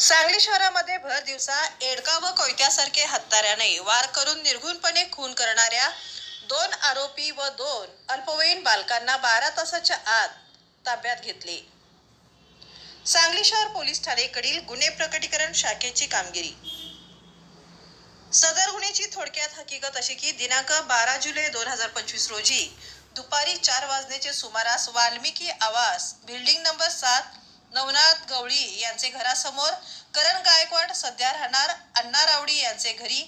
शहरामध्ये भर दिवसा एडका व कोयत्यासारखे हत्ताऱ्याने वार करून निर्घुणपणे खून करणाऱ्या दोन आरोपी व दोन अल्पवयीन बालकांना बारा तासाच्या आत ताब्यात घेतले. सांगली शहर पोलीस ठाणेकडील गुन्हे प्रकटीकरण शाखेची कामगिरी. सदर गुन्ह्याची थोडक्यात हकीकत अशी की दिनांक बारा जुलै दोन हजार पंचवीस रोजी दुपारी चार वाजण्याचे सुमारास वाल्मिकी आवास बिल्डिंग नंबर सात नवनाथ गवळी यांचे घरासमोर करण गायकवाड सध्या राहणार अण्णा रावडी यांचे घरी.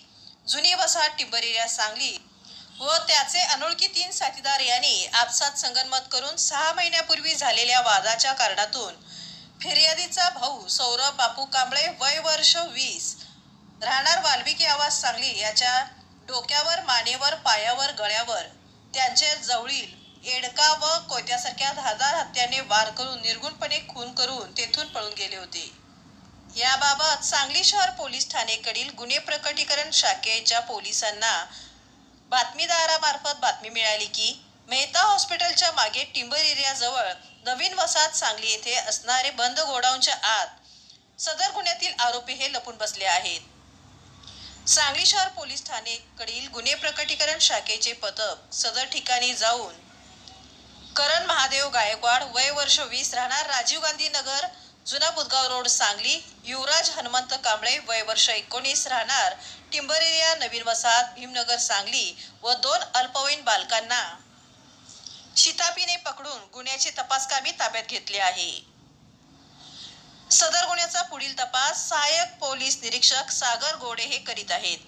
जुनी वसाहत टिंबरिया सांगली. व त्याचे अनोळखी तीन साथीदार यांनी आपसात संगनमत करून सहा महिन्यापूर्वी झालेल्या वादाच्या कारणातून फिर्यादीचा भाऊ सौरभ बापू कांबळे वय वर्ष वीस. राहणार वाल्मिकी आवाज सांगली याच्या डोक्यावर मानेवर पायावर गळ्यावर. त्यांचे जवळील एडका व कोयत्यासारख्या हजार हत्याने वार करून निर्गुणपणे खून करून तेथून पळून गेले होते. याबाबत सांगली शहर पोलीस ठाणेकडील गुन्हे प्रकटीकरण शाखेच्या पोलिसांना बातमीदारामार्फत बातमी मिळाली की मेहता हॉस्पिटलच्या मागे टिंबर एरियाजवळ नवीन वसाहत सांगली येथे असणारे बंद गोडाऊनच्या आत सदर गुन्ह्यातील आरोपी हे लपून बसले आहेत. सांगली शहर पोलीस ठाणेकडील गुन्हे प्रकटीकरण शाखेचे पथक सदर ठिकाणी जाऊन करण महादेव गायकवाड वय वर्ष वीस राहणार राजीव गांधी नगर जुना बुदगाव रोड सांगली. युवराज हनुमंत कांबळे वय वर्ष एकोणीस राहणार टिंबर एरिया नवीन वसाहत भीमनगर सांगली व दोन अल्पवयीन बालकांना. शितापीने पकडून गुन्ह्याचे तपासकामी ताब्यात घेतले आहे. सदर गुन्ह्याचा पुढील तपास सहाय्यक पोलीस निरीक्षक सागर गोडे हे करीत आहेत.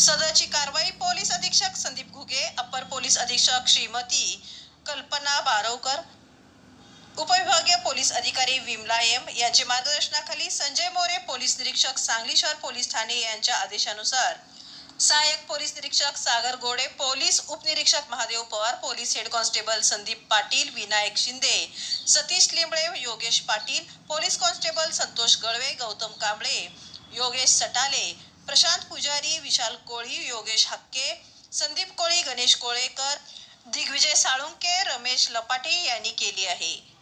सदरची कारवाई पोलीस अधीक्षक संदीप घुगे अप्पर पोलीस अधीक्षक श्रीमती कल्पना बारवकर उपविभागीय पोलीस अधिकारी विमला एम यांचे मार्गदर्शनाखाली संजय मोरे पोलीस निरीक्षक सांगली शहर पोलीस ठाणे यांच्या आदेशानुसार सहाय्यक पोलीस निरीक्षक सागर गोडे पोलीस उपनिरीक्षक Mahadev Pawar police head constable Sandeep Patil Vinayak Shinde Satish Limbale Yogesh Patil police constable Santosh Galve Gautam Kamble Yogesh Satale Prashant Pujari Vishal Koli Yogesh हक्के संदीप कोळी गणेश कोळेकर दिग्विजय साळुंके रमेश लपाटे यांनी केली आहे.